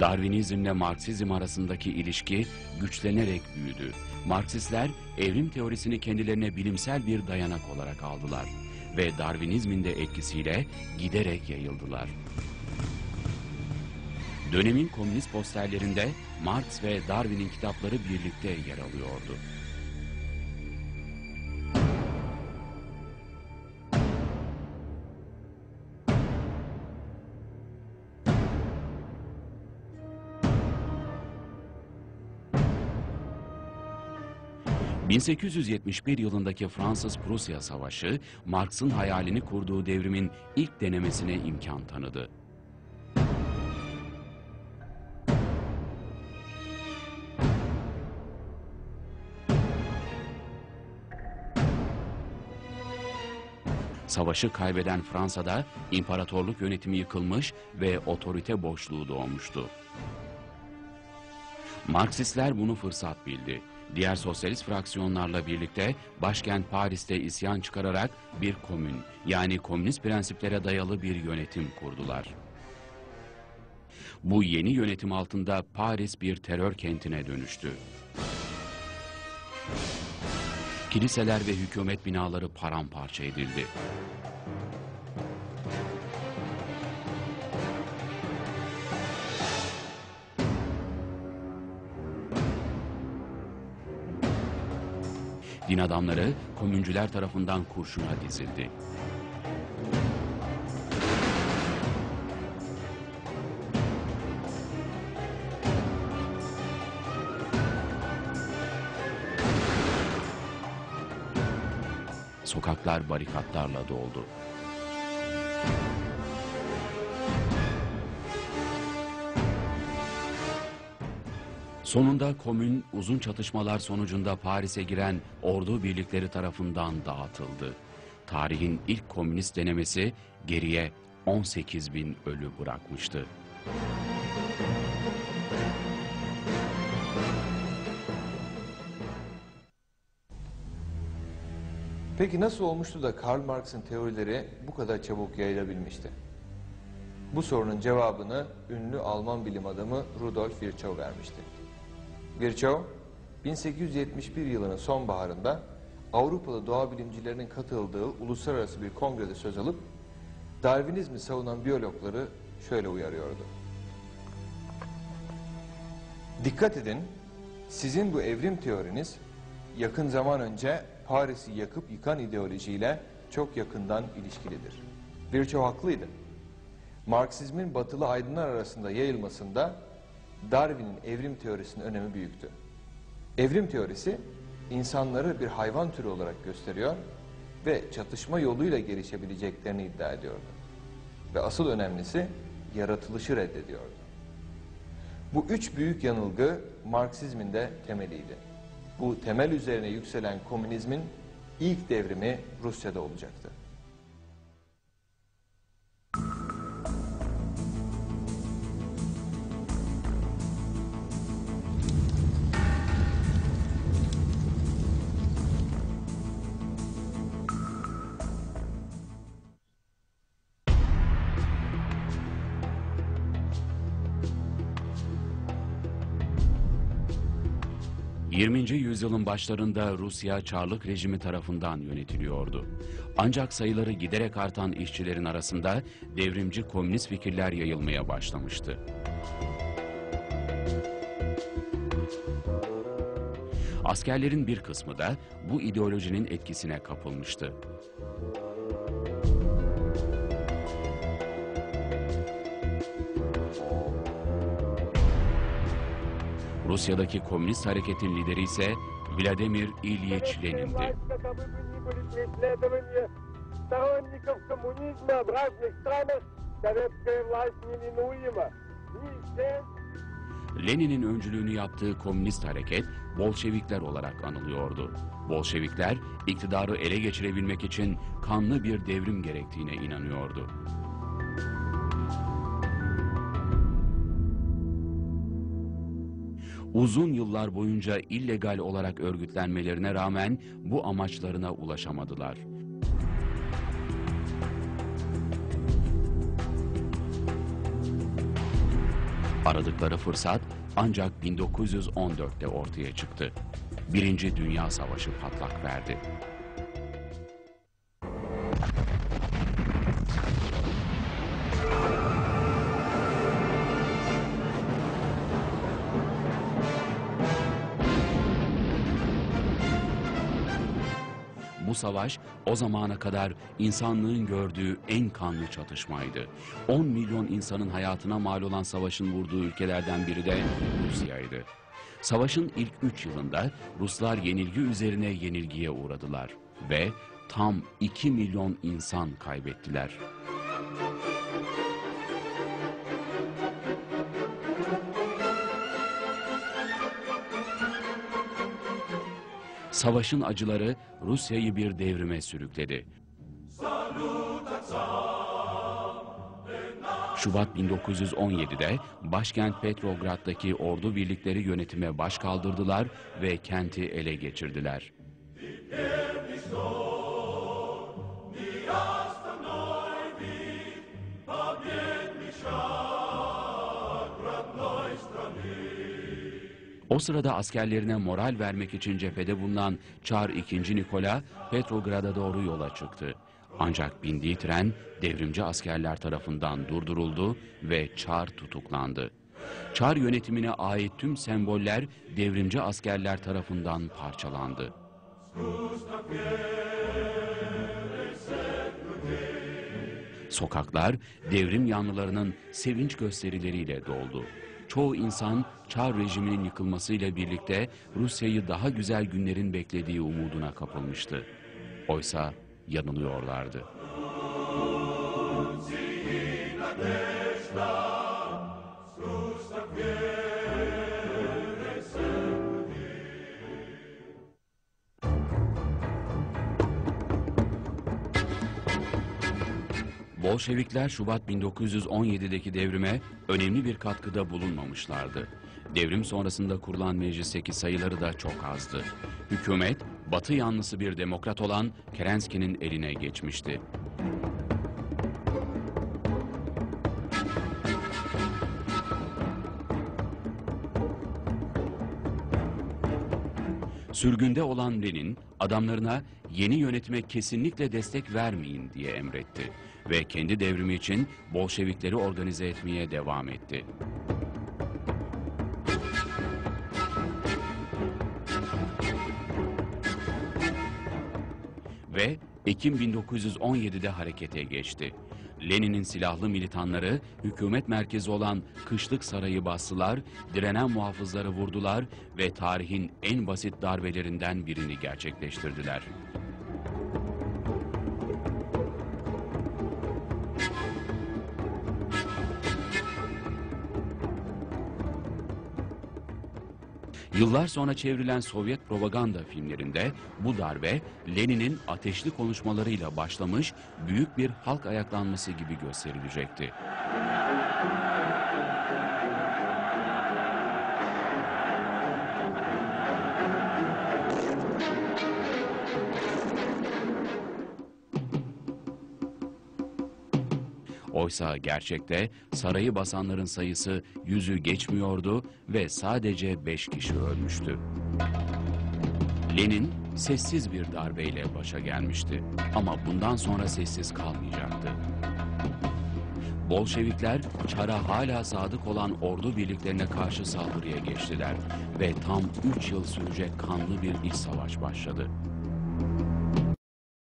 Darwinizmle Marksizm arasındaki ilişki güçlenerek büyüdü. Marksistler evrim teorisini kendilerine bilimsel bir dayanak olarak aldılar ve Darwinizmin de etkisiyle giderek yayıldılar. Dönemin komünist posterlerinde Marx ve Darwin'in kitapları birlikte yer alıyordu. ...1871 yılındaki Fransız-Prusya Savaşı... ...Marx'ın hayalini kurduğu devrimin ilk denemesine imkan tanıdı. Savaşı kaybeden Fransa'da imparatorluk yönetimi yıkılmış ve otorite boşluğu doğmuştu. Marksistler bunu fırsat bildi. Diğer sosyalist fraksiyonlarla birlikte başkent Paris'te isyan çıkararak bir komün yani komünist prensiplere dayalı bir yönetim kurdular. Bu yeni yönetim altında Paris bir terör kentine dönüştü. Kiliseler ve hükümet binaları paramparça edildi. Din adamları komüncüler tarafından kurşuna dizildi. Sokaklar barikatlarla doldu. Sonunda komün uzun çatışmalar sonucunda Paris'e giren ordu birlikleri tarafından dağıtıldı. Tarihin ilk komünist denemesi geriye 18 bin ölü bırakmıştı. Peki nasıl olmuştu da Karl Marx'ın teorileri bu kadar çabuk yayılabilmişti? Bu sorunun cevabını ünlü Alman bilim adamı Rudolf Virchow vermişti. Virchow, 1871 yılının sonbaharında Avrupalı doğa bilimcilerinin katıldığı uluslararası bir kongrede söz alıp Darwinizmi savunan biyologları şöyle uyarıyordu. Dikkat edin, sizin bu evrim teoriniz yakın zaman önce Paris'i yakıp yıkan ideolojiyle çok yakından ilişkilidir. Virchow haklıydı. Marksizmin batılı aydınlar arasında yayılmasında Darwin'in evrim teorisinin önemi büyüktü. Evrim teorisi insanları bir hayvan türü olarak gösteriyor ve çatışma yoluyla gelişebileceklerini iddia ediyordu. Ve asıl önemlisi yaratılışı reddediyordu. Bu üç büyük yanılgı Marksizmin de temeliydi. Bu temel üzerine yükselen komünizmin ilk devrimi Rusya'da olacaktı. 20. yüzyılın başlarında Rusya Çarlık rejimi tarafından yönetiliyordu. Ancak sayıları giderek artan işçilerin arasında devrimci komünist fikirler yayılmaya başlamıştı. Askerlerin bir kısmı da bu ideolojinin etkisine kapılmıştı. Rusya'daki komünist hareketin lideri ise Vladimir İlyich Lenin'di. Lenin'in öncülüğünü yaptığı komünist hareket Bolşevikler olarak anılıyordu. Bolşevikler iktidarı ele geçirebilmek için kanlı bir devrim gerektiğine inanıyordu. Uzun yıllar boyunca illegal olarak örgütlenmelerine rağmen bu amaçlarına ulaşamadılar. Aradıkları fırsat ancak 1914'te ortaya çıktı. Birinci Dünya Savaşı patlak verdi. Bu savaş o zamana kadar insanlığın gördüğü en kanlı çatışmaydı. 10 milyon insanın hayatına mal olan savaşın vurduğu ülkelerden biri de Rusya'ydı. Savaşın ilk 3 yılında Ruslar yenilgi üzerine yenilgiye uğradılar ve tam 2 milyon insan kaybettiler. Savaşın acıları Rusya'yı bir devrime sürükledi. Şubat 1917'de başkent Petrograd'daki ordu birlikleri yönetime baş kaldırdılar ve kenti ele geçirdiler. O sırada askerlerine moral vermek için cephede bulunan Çar II. Nikola Petrograd'a doğru yola çıktı. Ancak bindiği tren devrimci askerler tarafından durduruldu ve Çar tutuklandı. Çar yönetimine ait tüm semboller devrimci askerler tarafından parçalandı. Sokaklar devrim yanlılarının sevinç gösterileriyle doldu. Çoğu insan Çar rejiminin yıkılmasıyla birlikte Rusya'yı daha güzel günlerin beklediği umuduna kapılmıştı. Oysa yanılıyorlardı. Bolşevikler Şubat 1917'deki devrime önemli bir katkıda bulunmamışlardı. Devrim sonrasında kurulan meclisteki sayıları da çok azdı. Hükümet, Batı yanlısı bir demokrat olan Kerenski'nin eline geçmişti. Sürgünde olan Lenin adamlarına yeni yönetime kesinlikle destek vermeyin diye emretti ve kendi devrimi için Bolşevikleri organize etmeye devam etti. Ve Ekim 1917'de harekete geçti. Lenin'in silahlı militanları hükümet merkezi olan Kışlık Sarayı bastılar, direnen muhafızları vurdular ve tarihin en basit darbelerinden birini gerçekleştirdiler. Yıllar sonra çevrilen Sovyet propaganda filmlerinde bu darbe Lenin'in ateşli konuşmalarıyla başlamış büyük bir halk ayaklanması gibi gösterilecekti. Oysa gerçekte sarayı basanların sayısı yüzü geçmiyordu ve sadece beş kişi ölmüştü. Lenin sessiz bir darbeyle başa gelmişti ama bundan sonra sessiz kalmayacaktı. Bolşevikler Çar'a hala sadık olan ordu birliklerine karşı saldırıya geçtiler ve tam üç yıl sürecek kanlı bir iç savaş başladı.